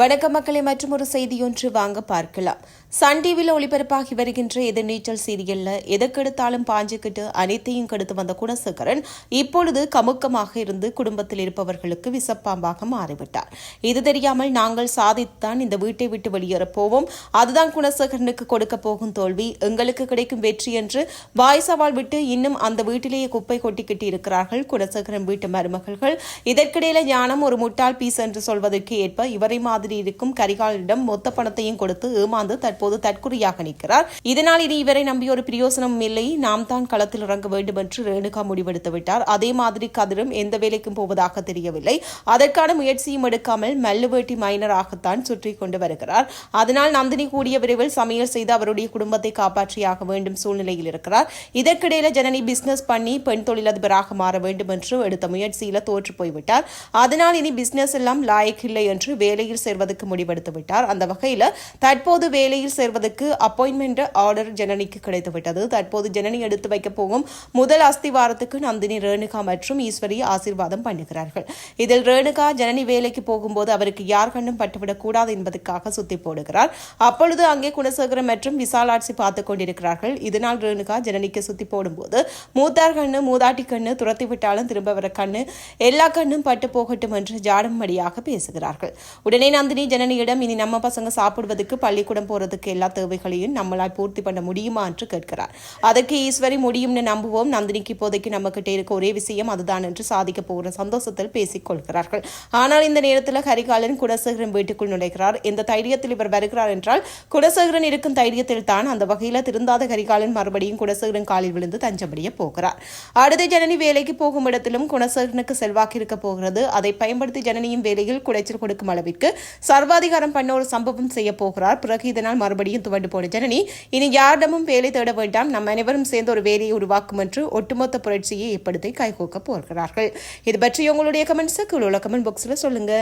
வணக்க மக்களை மற்றும் ஒரு செய்தியொன்று வாங்க பார்க்கலாம். சன் டிவியில் ஒளிபரப்பாகி வருகின்ற எதிர்நீச்சல் சீரியல்ல எதற்கெடுத்தாலும் பாஞ்சுக்கிட்டு அனைத்தையும் கெடுத்து வந்த குணசேகரன் இப்பொழுது கமுக்கமாக இருந்து குடும்பத்தில் இருப்பவர்களுக்கு விசப்பாம்பாக மாறிவிட்டார். இது தெரியாமல் நாங்கள் சாதித்துத்தான் இந்த வீட்டை விட்டு வெளியேறப் போவோம். அதுதான் குணசேகரனுக்கு கொடுக்க போகும் தோல்வி. எங்களுக்கு கிடைக்கும் வெற்றி என்று வாய் சவால் விட்டு இன்னும் அந்த வீட்டிலேயே குப்பை கொட்டிக்கிட்டு இருக்கிறார்கள் குணசேகரன் வீட்டு மருமகள்கள். இதற்கிடையில ஞானம் ஒரு முட்டாள் பீஸ் என்று சொல்வதற்கு ஏற்ப இவரை மாதிரி மாதிரி இருக்கும் கரிகாலனிடம் மொத்த பணத்தையும் கொடுத்து ஏமாந்து தற்போது தற்குறியாக நிற்கிறார். இதனால் இனி இவரை நம்பி ஒரு பிரயோசனமும் இல்லை. நாம் தான் களத்தில் இறங்க வேண்டும் என்று ரேணுகா முடிவெடுத்து விட்டார். அதே மாதிரி கதிரும் எந்த வேலைக்கும் போவதாக தெரியவில்லை. அதற்கான முயற்சியும் எடுக்காமல் மல்லுவேட்டி மைனராகத்தான் சுற்றி கொண்டு வருகிறார். அதனால் நந்தினி கூடிய விரைவில் சமையல் செய்து அவருடைய குடும்பத்தை காப்பாற்றியாக வேண்டும் சூழ்நிலையில் இருக்கிறார். இதற்கிடையில ஜனனி பிசினஸ் பண்ணி பெண் தொழிலதிபராக மாற வேண்டும் என்று எடுத்த முயற்சியில தோற்று போய்விட்டார். அதனால் இனி பிசினஸ் எல்லாம் லாயக் இல்லை என்று வேலையில் சேர்வதற்கு முடிவெடுத்து விட்டார் அந்த வகையில் தற்போது வேலையில் சேர்வதற்கு அப்பாயின்மெண்ட் ஆர்டர் ஜனனிக்கு கிடைத்துவிட்டது. தற்போது ஜனனி எடுத்து வைக்க போகும் முதல் அஸ்திவாரத்துக்கு நந்தினி ரேணுகா மற்றும் ஈஸ்வரி ஆசீர்வாதம் பண்ணுகிறார்கள். இதில் ரேணுகா ஜனனி வேலைக்கு போகும்போது அவருக்கு யார் கண்ணும் பட்டுவிடக் கூடாது என்பதற்காக சுத்தி போடுகிறார். அப்பொழுது அங்கே குணசேகரன் மற்றும் விசாலாட்சி பார்த்துக் கொண்டிருக்கிறார்கள். இதனால் ரேணுகா ஜனனிக்கு சுத்தி போடும்போது மூத்தார் கண்ணு மூதாட்டி கண்ணு துரத்தி விட்டாலும் திரும்ப வர கண்ணு எல்லா கண்ணும் பட்டு போகட்டும் என்று ஜாடம் மடியாக பேசுகிறார்கள். உடனே நந்தினி ஜனனியிடம் இனி நம்ம பசங்க சாப்பிடுவதற்கு பள்ளிக்கூடம் போறதுக்கு எல்லா தேவைகளையும் நம்மளால் பூர்த்தி பண்ண முடியுமா என்று கேட்கிறார். அதற்கு ஈஸ்வரி முடியும்னு நம்புவோம். நந்தினிக்கு இப்போதைக்கு நம்ம கிட்டே இருக்க ஒரே விஷயம் அதுதான் என்று சாதிக்க போகிற சந்தோஷத்தில் பேசிக் கொள்கிறார்கள். ஆனால் இந்த நேரத்தில் கரிகாலன் குடசேகரன் வீட்டுக்குள் நுழைகிறார். இந்த தைரியத்தில் இவர் வருகிறார் என்றால் குடசேகரன் இருக்கும் தைரியத்தில் தான் அந்த வகையில் திருந்தாத கரிகாலன் மறுபடியும் குடசேகரன் காலில் விழுந்து தஞ்சமடைய போகிறார். அடுத்த ஜனனி வேலைக்கு போகும் இடத்திலும் குணசேகரனுக்கு செல்வாக்கு இருக்க போகிறது. அதை பயன்படுத்தி ஜனனியின் வேலையில் குடைச்சல் கொடுக்கும் அளவிற்கு சர்வாதிகாரம் பண்ண ஒரு சம்பவம் செய்ய போகிறார். பிறகு இதனால் மறுபடியும் துவண்டு போன ஜனனி இனி யாரிடமும் வேலை தேட வேண்டாம். நம் அனைவரும் சேர்ந்து ஒரு வேலையை உருவாக்கும் என்று ஒட்டுமொத்த புரட்சியை ஏற்படுத்தி கைகோக்க போகிறார்கள். இது பற்றி உங்களுடைய கமெண்ட்ஸுக்கு உள்ள கமெண்ட் பாக்ஸில் சொல்லுங்க.